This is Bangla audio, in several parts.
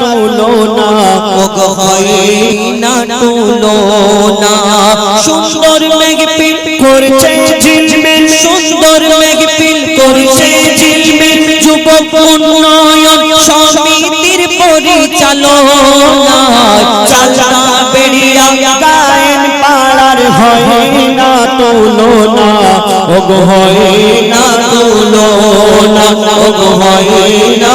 তুলনা ওগো হয় না। তুলনা সুন্দর মেঘ পিল করছে ঝিলমিল, সুন্দর মেঘ পিল করছে ঝিলমিল। যুবক উন্নয়ন সমিতির পরিচালনা, চালনা বেড়িয়া গায়েন পাড়ার হয় না তুলনা ওগো হয় না ওগো হয় না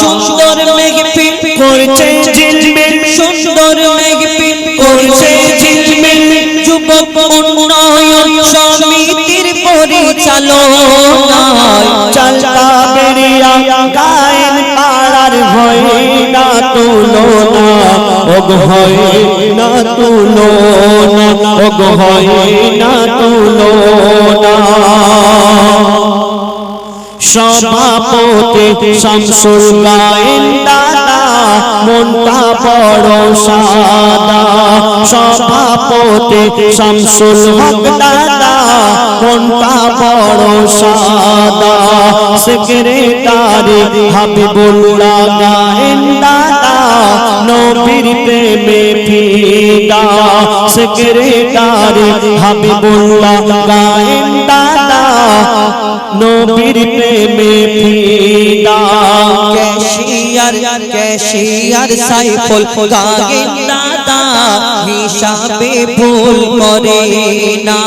সুন্দর মেঘ পিল করছে ঝিলমিল সুন্দর মেঘ পিল করছে ঝিলমিল। যুবক উন্নয়ন সমিতির পরিচালনা চালতা বেরিয়া গায়েন পাড়ার হয় না তুলনা হয় না ওগো হয় না তুলনা সভাপতি শামসুল মনটা বড় সাদা। সভাপতি শামসুল মনটা বড় সাদা। সেক্রেটারি হাবিবুল্লাহ দাদা নবীর প্রেমে ফিদা সেক্রেটারি হাবিবুল্লাহ গায়েন দাদা নবীর প্রেমে ফিদা, ক্যাশিয়ার ক্যাশিয়ার সাইফুল গাগেন দাদা হিসাবে ভুল করে না,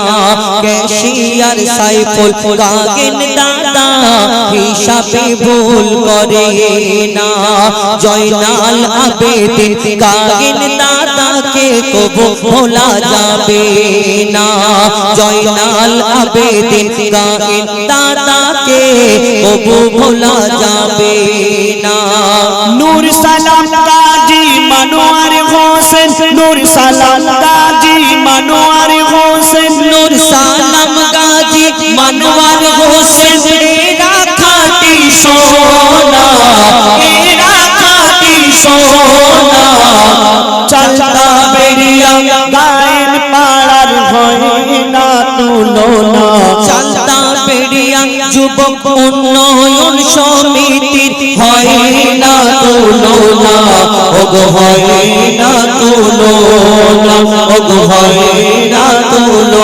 ক্যাশিয়ার সাইফুল গাগেন দাদা হিসাবে ভুল করে না। জয়নাল আবেদিন গাগেন দাদাকে কবু ভোলা যাবে না। জয়নাল আবেদিন গাগেন দাদাকে কবু ভোলা যাবে না। নূর সালাম গাজী মনোয়ার হোসেন, নূর সালাম গাজী মনোয়ার হোসেন। এরা খাটি সোনা? চালতা বেরিয়া উন্নয়ন সমিতির হয় না তুলনা। ওগো হয় না তুলনা, ওগো হয় না তুলনা,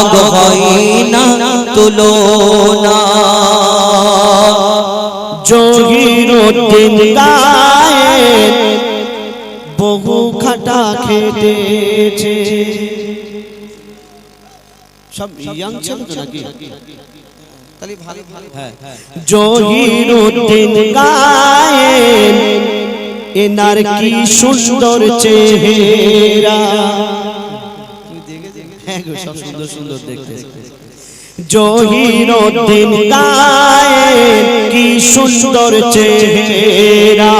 ওগো হয় না তুলনা। জহিরুদ্দিন গায়েন বহু খাটা খেটেছে। সব ইয়াং ছিল তো নাকি? তাহলে ভালো ভালো। হ্যাঁ জহিরুদ্দিন গায়েন এনার কি সুন্দর চেহারা? হ্যাঁ গো, সব সুন্দর সুন্দর দেখতে। জহিরুদ্দিন গায়েন কি সুন্দর চেহারা।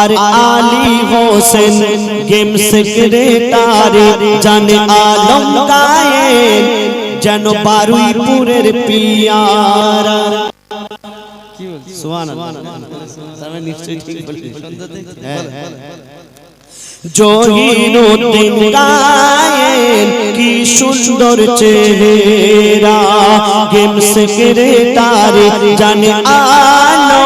আর আলী হোসেন গেম সেক্রেটারি জানে আলম গায়েন যেন বারুইপুরের পিয়ারা। জহিরুদ্দিন গায়েন কি সুন্দর চেহারা। গেম সেক্রেটারি জানে আলো,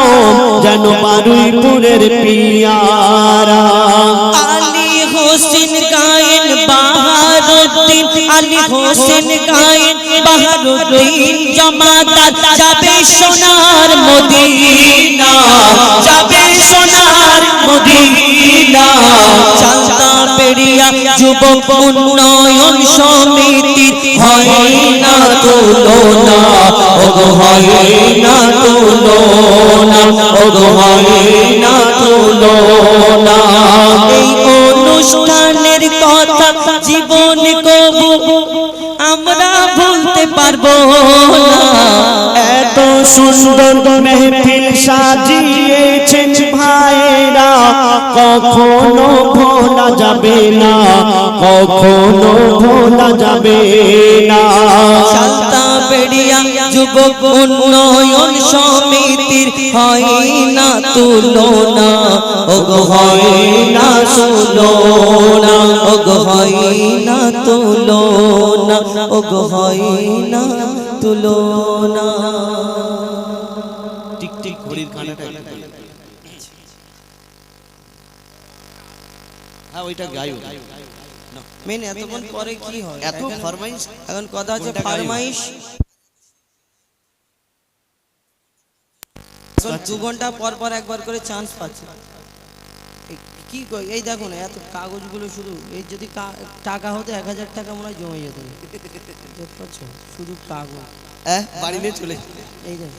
যেন বারুইপুরের পিয়ারা। আলী হোসেন গায়েন, বাহারুদ্দিন আলী হোসেন গায়েন, বাহারুদ্দিন জমাদার, যাবে সোনার মদিনা। যাবে সোনার মদিনা। যুবক উন্নয়ন সমিতির হয় না ওগো, হয় না ওগো, হয় না এই অনুষ্ঠানের কথা জীবন কবু আমরা ভুলতে পারব না। এত সুন্দর মেহফিল সাজিয়েছেন ভাইরা কখনো ভোলা যাবে না কখনো ভোলা যাবে না। চালতা বেড়িয়া যুবক উন্নয়ন সমিতির হয় না তুলনা। ওগো হয় না তুলনা। ওগো হয় না তুলনা। ওগো হয় না তুলনা। টিক টিক ঘড়ির কানে ওইটা গাইও মেন এতক্ষণ পরে কি হয়? এত ফরমাইশ। এখন কথা হচ্ছে ফরমাইশ। দু ঘণ্টা পর পর একবার করে চান্স পাচ্ছে। এই কি কই? এই দেখুন এত কাগজগুলো শুধু এই যদি টাকা হতো এক হাজার টাকা মনে হয় জমে যেত। দেখতে শুধু কাগজ। হ্যাঁ বাড়ি নিয়ে চলে। এই দেখ।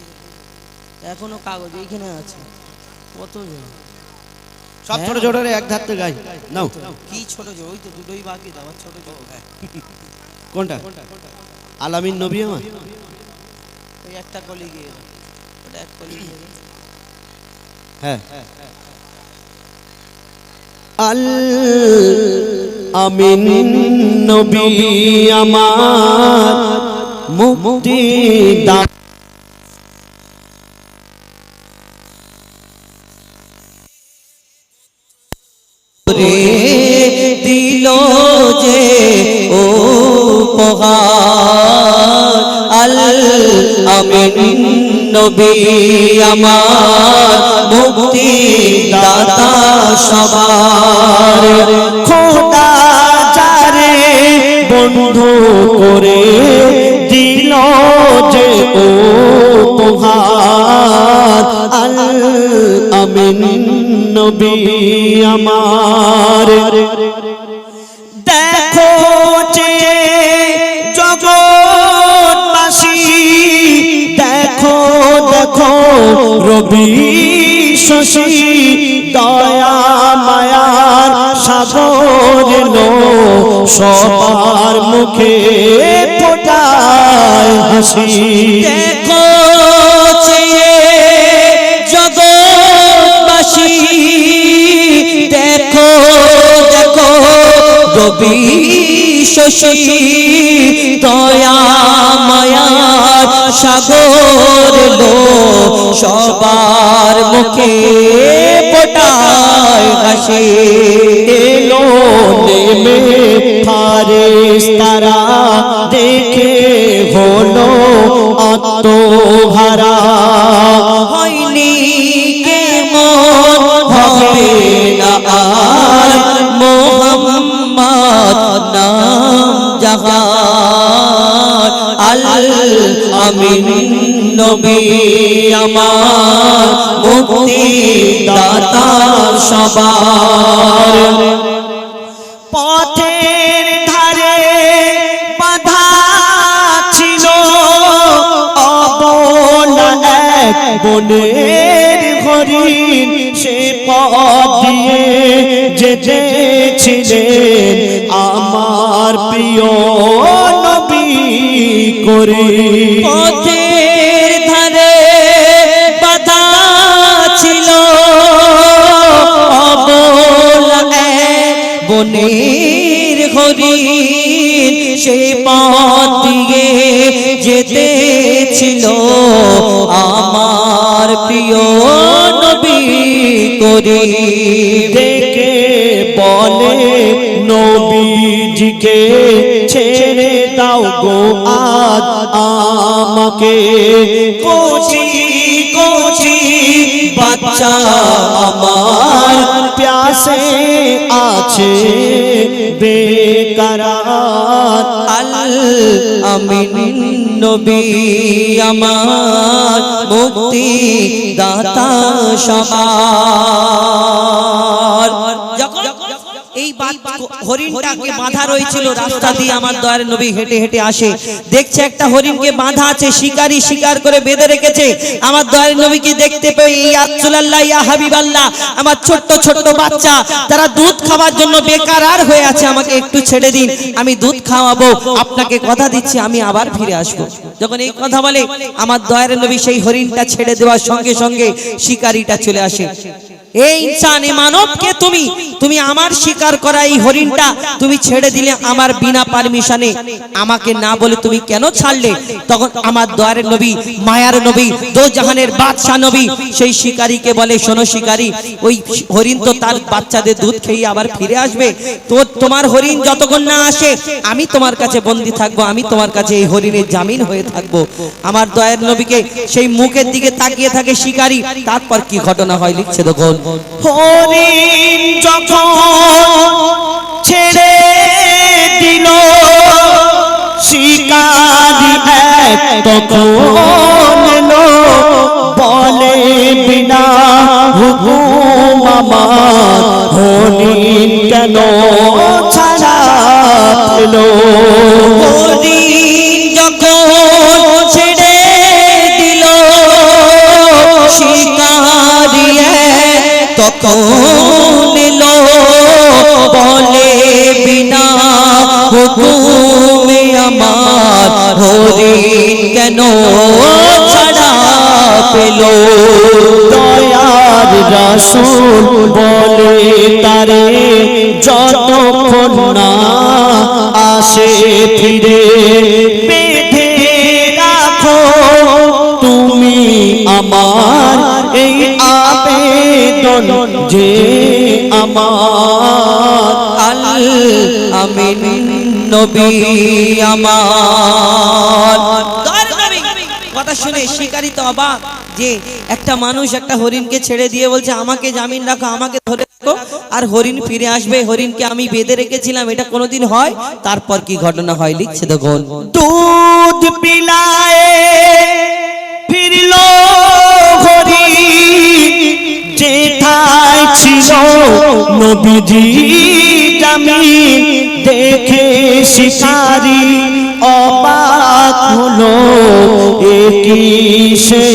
এখনও কাগজ এইখানে আছে। কত জন সব ছোট ছোট এক ধারতে গাই। নাও। কি ছোট জন ওই তো দুটোই বাকি আমার ছোট জন কোনটা? আলামিন নবী আমার? ওই একটা কলি গিয়ে ওটা এক কলি গিয়ে হ্যাঁ। আল আমিন নবী আমার মুক্তি দা আমিন নবী আমার মুক্তি দাতা সবার। খোদা যারে বন্ধু করে দিল যে ও আল আমিন নবী আমার। রবি শশী দয়া মায়ার সাগর সবার মুখে ফোটায় হাসি। শশী দয়া মায়ার সাগর সবার মুখে ফোটায় হাসি। এলো নেমে ফারেস তারা দেখে হলো আত্মহারা। হয়নি কেমন হবে না আর মোহাম্মদ নাম জাহান আল আমিন নবী আমার মুক্তি দাতা সবার। পথের ধারে বাধা ছিল অবলা এক বনের হরিণ, সে পথ দিয়ে আমার প্রিয় নবী করে বনের হরিণ সে পথ দিয়ে যেতে ছিল আমার প্রিয় নবী করি দেখে বলে নবীজিকে ছেড়ে দাও গো আজ আমাকে। কোচি কোচি বাচ্চা আমার প্যাসে আছে বেকারার আল আমিন নবী আমার মুক্তি দাতা সবার যখন হরিণটাকে বাঁধা রয়েছিল রাস্তা দিয়ে আমার দয়ার নবী হেঁটে হেঁটে আসে। দেখছে একটা হরিণকে বাঁধা আছে শিকারি শিকার করে বেঁধে রেখেছে। আমার দয়ার নবীকে দেখতে পেয়ে ইয়া রাসূলুল্লাহ ইয়া হাবিবাল্লাহ। আমার ছোট্ট ছোট্ট বাচ্চা তারা দুধ খাওয়ার জন্য বেকার আর হয়ে আছে আমাকে একটু ছেড়ে দিন আমি দুধ খাওয়াবো আপনাকে কথা দিচ্ছি আমি আবার ফিরে আসব। যখন এই কথা বলে আমার দয়ার নবী সেই হরিণটা ছেড়ে দেওয়ার সঙ্গে সঙ্গে শিকারিটা চলে আসে। এই ইনসান মানবকে তুমি তুমি আমার শিকার করা এই হরিণটা তুমি ছেড়ে দিলে আমার বিনা পারমিশনে। আমাকে না বলে তুমি কেন ছাড়লে? তখন আমার দয়ারের নবী, মায়ার নবী দো জাহানের নবী, সেই শিকারীকে বলে, শোনো শিকারী, ওই হরিণ তো তার বাচ্চাদের দুধ খেয়ে আবার ফিরে আসবে। তো তোমার হরিণ যতক্ষণ না আসে, আমি তোমার কাছে বন্দি থাকব, আমি তোমার কাছে এই হরিণের জামিন হয়ে থাকব। আমার দয়ার নবীকে সেই মুখের দিকে তাকিয়ে থাকে শিকারী। তারপর কি ঘটনা হয়, লিখছে দেখুন। হরিণ যখন ছেড়ে দিল শিকারি তখন বলে বিনা হুকুম আমার। হরিণ কেন ছাড়া হরিণ তখন এলো বলে বিনা হুকুমে আমার হরিণ কেন ছাড়া পেল? দয়ার রাসূল বলে তারে যতক্ষণ না আসে ফিরে নবী আমার। কথা শুনে শিকারী তো অবাক যে একটা মানুষ একটা হরিণকে ছেড়ে দিয়ে বলছে আমাকে জামিন রাখো আমাকে ধরে রাখো। আর হরিণ ফিরে আসবে হরিণকে আমি বেঁধে রেখেছিলাম এটা কোনোদিন হয়? তারপর কি ঘটনা হয় লিখছে দেখুন। দুধ পিলায়ে ফিরল হরি যেথায় ছিল নবীজি। জামিন দেখে শিকারি অবাক হলো একই সে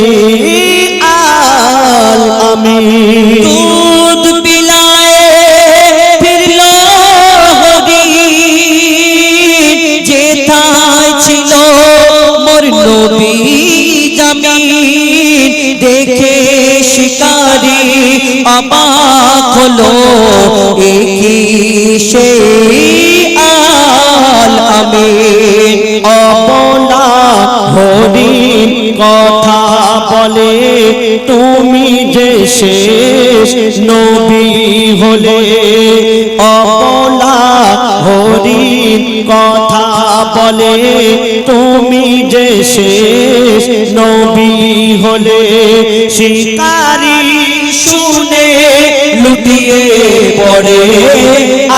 আল আমি সে আল আমিন অবলা হরিণ কথা বলে, তুমি যে শেষ নবী হলে অবলা হরিণ কথা বলে, তুমি যে শেষ নবী হলে, শিকারি শুনে লুটিয়ে পড়ে,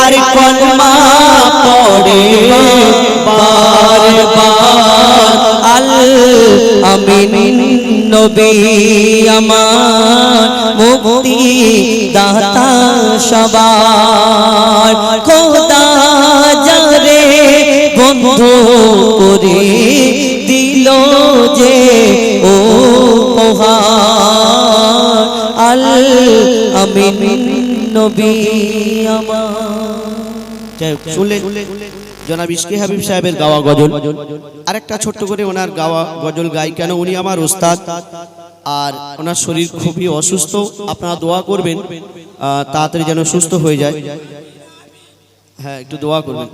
আর কলমা পড়ে। বারবার আল আমিন নবী আমার মুক্তি দাতা সবার। খোদা যারে বন্ধু করে দিল যে ও সাহেবের গাওয়া আরেকটা ছোট্ট করে ওনার গাওয়া গজল কেন উনি আমার ওস্তাদ। আর ওনার শরীর খুবই অসুস্থ, আপনারা দোয়া করবেন তাড়াতাড়ি যেন সুস্থ হয়ে যায়। হ্যাঁ একটু দোয়া করবেন।